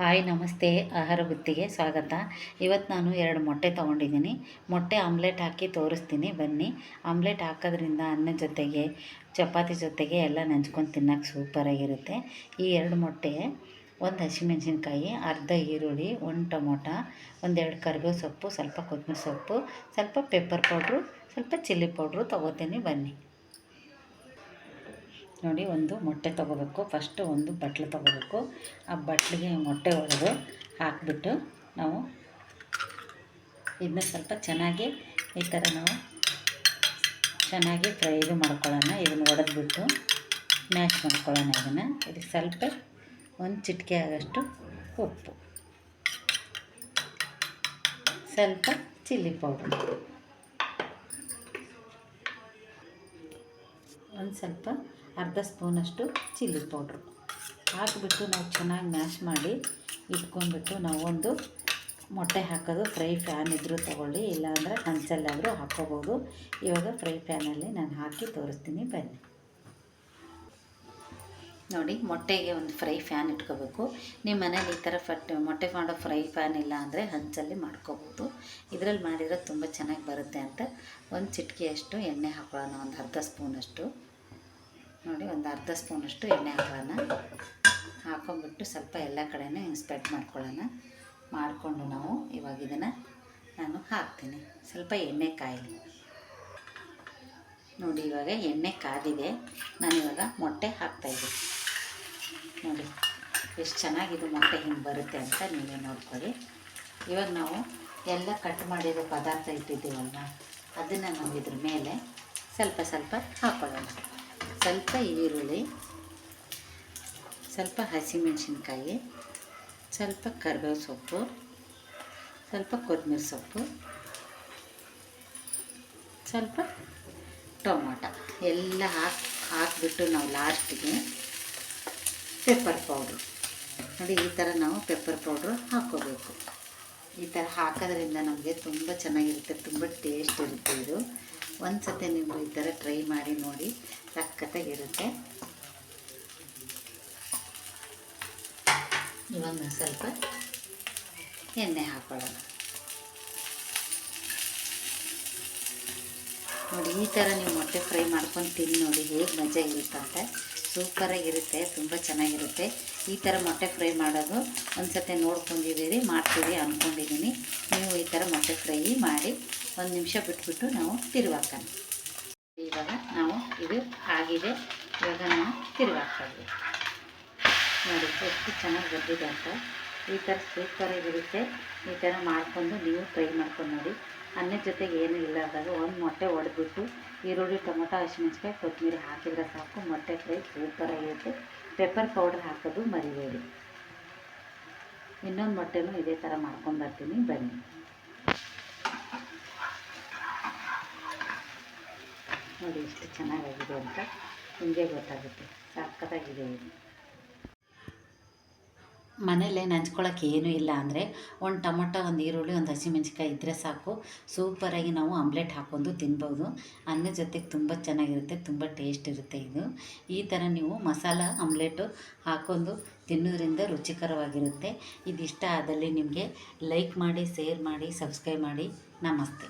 Hi, ನಮಸ್ತೆ. ಆಹಾರ ಬುತ್ತಿಗೆ ಸ್ವಾಗತ. ಇವತ್ತು ನಾನು ಎರಡು ಮೊಟ್ಟೆ ತೊಗೊಂಡಿದ್ದೀನಿ. ಮೊಟ್ಟೆ ಆಮ್ಲೆಟ್ ಹಾಕಿ ತೋರಿಸ್ತೀನಿ. ಬನ್ನಿ. ಆಮ್ಲೆಟ್ ಹಾಕೋದ್ರಿಂದ ಅನ್ನದ ಜೊತೆಗೆ, ಚಪಾತಿ ಜೊತೆಗೆ ಎಲ್ಲ ನೆಂಚ್ಕೊಂಡು ತಿನ್ನೋಕೆ ಸೂಪರಾಗಿರುತ್ತೆ ಈ ಎರಡು ಮೊಟ್ಟೆ, ಒಂದು ಹಸಿಮೆಣಸಿನ್ಕಾಯಿ, ಅರ್ಧ ಈರುಳ್ಳಿ, ಒಂದು ಟೊಮೊಟ, ಒಂದೆರಡು ಕರಿಬೇವು ಸೊಪ್ಪು, ಸ್ವಲ್ಪ ಕೊತ್ತಂಬರಿ ಸೊಪ್ಪು, ಸ್ವಲ್ಪ ಪೆಪ್ಪರ್ ಪೌಡ್ರು ಸ್ವಲ್ಪ ಚಿಲ್ಲಿ ಪೌಡ್ರು ತೊಗೋತೀನಿ. ಬನ್ನಿ. ನೋಡಿ, ಒಂದು ಮೊಟ್ಟೆ ತೊಗೋಬೇಕು. ಫಸ್ಟು ಒಂದು ಬಟ್ಲು ತೊಗೋಬೇಕು. ಆ ಬಟ್ಲಿಗೆ ಮೊಟ್ಟೆ ಒಡೆದು ಹಾಕಿಬಿಟ್ಟು ನಾವು ಇದನ್ನ ಸ್ವಲ್ಪ ಚೆನ್ನಾಗಿ ಈ ಥರ ನಾವು ಚೆನ್ನಾಗಿ ಫ್ರೈ ಇದು ಮಾಡ್ಕೊಳ್ಳೋಣ. ಇದನ್ನು ಒಡೆದ್ಬಿಟ್ಟು ಮ್ಯಾಶ್ ಮಾಡ್ಕೊಳ್ಳೋಣ ಇದನ್ನು. ಇದಕ್ಕೆ ಸ್ವಲ್ಪ ಒಂದು ಚಿಟಿಕೆ ಆಗೋಷ್ಟು ಉಪ್ಪು. ಸ್ವಲ್ಪ ಚಿಲ್ಲಿ ಪೌಡರ್. ಒಂದು ಸ್ವಲ್ಪ ಅರ್ಧ ಸ್ಪೂನಷ್ಟು ಚಿಲ್ಲಿ ಪೌಡ್ರು. ಹಾಕಿಬಿಟ್ಟು ನಾವು ಚೆನ್ನಾಗಿ ಮ್ಯಾಶ್ ಮಾಡಿ ಇಟ್ಕೊಂಡ್ಬಿಟ್ಟು ನಾವೊಂದು ಮೊಟ್ಟೆ ಹಾಕೋದು, ಫ್ರೈ ಫ್ಯಾನ್ ಇದ್ದರೂ ತೊಗೊಳ್ಳಿ, ಇಲ್ಲಾಂದರೆ ಹಂಚಲ್ಲಾದರೂ ಹಾಕ್ಕೋಬೋದು ಇವಾಗ ಫ್ರೈ ಫ್ಯಾನಲ್ಲಿ ನಾನು ಹಾಕಿ ತೋರಿಸ್ತೀನಿ ಬನ್ನಿ. ನೋಡಿ, ಮೊಟ್ಟೆಗೆ ಒಂದು ಫ್ರೈ ಫ್ಯಾನ್ ಇಟ್ಕೋಬೇಕು. ನಿಮ್ಮ ಮನೇಲಿ ಈ ಥರ ಫಟ್, ಮೊಟ್ಟೆ ಮಾಡೋ ಫ್ರೈ ಫ್ಯಾನ್ ಇಲ್ಲ ಅಂದರೆ ಹಂಚಲ್ಲಿ ಮಾಡ್ಕೋಬೋದು. ಇದರಲ್ಲಿ ಮಾಡಿದರೆ ತುಂಬ ಚೆನ್ನಾಗಿ ಬರುತ್ತೆ ಅಂತ. ಒಂದು ಚಿಟಿಕೆಯಷ್ಟು ಎಣ್ಣೆ ಹಾಕೊಳ್ಳೋಣ, ಒಂದು ಅರ್ಧ ಸ್ಪೂನಷ್ಟು. ನೋಡಿ, ಒಂದು ಅರ್ಧ ಸ್ಪೂನಷ್ಟು ಎಣ್ಣೆ ಹಾಕೋಣ ಹಾಕೊಂಡ್ಬಿಟ್ಟು ಸ್ವಲ್ಪ ಎಲ್ಲ ಕಡೆಯೂ ಹಿಂಗೆ ಸ್ಪ್ರೆಡ್ ಮಾಡ್ಕೊಳ್ಳೋಣ. ಮಾಡಿಕೊಂಡು ನಾವು ಇವಾಗ ಇದನ್ನು ನಾನು ಹಾಕ್ತೀನಿ. ಸ್ವಲ್ಪ ಎಣ್ಣೆ ಕಾಯಲಿ. ನೋಡಿ, ಇವಾಗ ಎಣ್ಣೆ ಕಾದಿದೆ. ನಾನಿವಾಗ ಮೊಟ್ಟೆ ಹಾಕ್ತಾಯಿದ್ದೆ ನೋಡಿ, ಎಷ್ಟು ಚೆನ್ನಾಗಿದು ಮೊಟ್ಟೆ ಹಿಂಗೆ ಬರುತ್ತೆ ಅಂತ ನೀವೇ ನೋಡ್ಕೊಳ್ಳಿ. ಇವಾಗ ನಾವು ಎಲ್ಲ ಕಟ್ ಮಾಡಿರೋ ಪದಾರ್ಥ ಇಟ್ಟಿದ್ದೀವಲ್ವ, ಅದನ್ನು ನಾವು ಇದ್ರ ಮೇಲೆ ಸ್ವಲ್ಪ ಸ್ವಲ್ಪ ಹಾಕ್ಕೊಳ್ಳೋಣ ಸ್ವಲ್ಪ ಈರುಳ್ಳಿ, ಸ್ವಲ್ಪ ಹಸಿಮೆಣಸಿನ್ಕಾಯಿ, ಸ್ವಲ್ಪ ಕರಿಬೇವು ಸೊಪ್ಪು, ಸ್ವಲ್ಪ ಕೊತ್ತಂಬರಿ ಸೊಪ್ಪು, ಸ್ವಲ್ಪ ಟೊಮೊಟ. ಎಲ್ಲ ಹಾಕಿ, ಹಾಕಿಬಿಟ್ಟು ನಾವು ಲಾಸ್ಟಿಗೆ ಪೆಪ್ಪರ್ ಪೌಡ್ರು. ನೋಡಿ, ಈ ಥರ ನಾವು ಪೆಪ್ಪರ್ ಪೌಡ್ರು ಹಾಕ್ಕೋಬೇಕು. ಈ ಥರ ಹಾಕೋದ್ರಿಂದ ನಮಗೆ ತುಂಬ ಚೆನ್ನಾಗಿರುತ್ತೆ, ತುಂಬ ಟೇಸ್ಟ್ ಇರುತ್ತೆ ಇದು. ಒಂದು ಸತಿ ನೀವು ಈ ಥರ ಟ್ರೈ ಮಾಡಿ ನೋಡಿ ಸಕ್ಕತ್ತಾಗಿರುತ್ತೆ ಇವಾಗ ಸ್ವಲ್ಪ ಎಣ್ಣೆ ಹಾಕೊಳ್ಳೋಣ. ನೋಡಿ, ಈ ಥರ ನೀವು ಮೊಟ್ಟೆ ಫ್ರೈ ಮಾಡ್ಕೊಂಡು ತಿನ್ನಿ ನೋಡಿ, ಹೇಗೆ ಮಜಾ ಇರುತ್ತಂತ ಸೂಪರಾಗಿರುತ್ತೆ ತುಂಬ ಚೆನ್ನಾಗಿರುತ್ತೆ. ಈ ಥರ ಮೊಟ್ಟೆ ಫ್ರೈ ಮಾಡೋದು ಒಂದು ಸತಿ ನೋಡ್ಕೊಂಡಿದ್ದೀರಿ, ಮಾಡ್ತೀರಿ ಅಂದ್ಕೊಂಡಿದ್ದೀನಿ ನೀವು ಈ ಥರ ಮೊಟ್ಟೆ ಫ್ರೈ ಮಾಡಿ ಒಂದು ನಿಮಿಷ ಬಿಟ್ಬಿಟ್ಟು ನಾವು ತಿರುವಾಕೋಣ. ಇವಾಗ ನಾವು ಇದು ಆಗಿದೆ. ಇವಾಗ ನಾವು ತಿರುವಾಕ್ತೀವಿ. ನೋಡಿ, ಎಷ್ಟು ಚೆನ್ನಾಗಿ ಬಂದಿದೆ ಅಂತ. ಈ ಥರ ಇರುತ್ತೆ. ಈ ಥರ ಮಾಡಿಕೊಂಡು ನೀವು ಟ್ರೈ ಮಾಡ್ಕೊಂಡು ನೋಡಿ. ಅನ್ನದ ಜೊತೆಗೆ ಏನೂ ಇಲ್ಲಾರ್ದಾಗ ಒಂದು ಮೊಟ್ಟೆ ಒಡೆದ್ಬಿಟ್ಟು ಈರುಳ್ಳಿ, ಟೊಮೊಟೊ ಹಸಿಮೆಣ್ಸಿಕಾಯಿ ಕೊತ್ತಂಬರಿ ಹಾಕಿದರೆ ಸಾಕು. ಮೊಟ್ಟೆ ಫ್ರೈ ಸೂಪರಾಗಿರುತ್ತೆ ಪೆಪ್ಪರ್ ಪೌಡರ್ ಹಾಕೋದು ಮರಿಬೇಡಿ. ಇನ್ನೊಂದು ಮೊಟ್ಟೆನೂ ಇದೇ ಥರ ಮಾಡ್ಕೊಂಬರ್ತೀನಿ ಬನ್ನಿ. ನೋಡಿ ಎಷ್ಟು ಚೆನ್ನಾಗಾಗಿದೆ ಅಂತ ನಿಮಗೆ ಗೊತ್ತಾಗುತ್ತೆ. ಸಾಕತ್ತಾಗಿದೆ ಇದು. ಮನೇಲೆ ನಂಚ್ಕೊಳ್ಳೋಕೆ ಏನೂ ಇಲ್ಲ ಅಂದರೆ ಒಂದು ಟೊಮೊಟೊ, ಒಂದು ಈರುಳ್ಳಿ, ಒಂದು ಹಸಿಮೆಣ್ಸಿಕಾಯಿ ಇದ್ದರೆ ಸಾಕು. ಸೂಪರಾಗಿ ನಾವು ಆಮ್ಲೆಟ್ ಹಾಕ್ಕೊಂಡು ತಿನ್ಬೋದು. ಅನ್ನದ ಜೊತೆಗೆ ತುಂಬ ಚೆನ್ನಾಗಿರುತ್ತೆ, ತುಂಬ ಟೇಸ್ಟ್ ಇರುತ್ತೆ ಇದು. ಈ ಥರ ನೀವು ಮಸಾಲ, ಆಮ್ಲೆಟು ಹಾಕ್ಕೊಂಡು ತಿನ್ನೋದ್ರಿಂದ ರುಚಿಕರವಾಗಿರುತ್ತೆ. ಇದಿಷ್ಟ ಆದಲ್ಲಿ ನಿಮಗೆ ಲೈಕ್ ಮಾಡಿ ಶೇರ್ ಮಾಡಿ ಸಬ್ಸ್ಕ್ರೈಬ್ ಮಾಡಿ. ನಮಸ್ತೆ.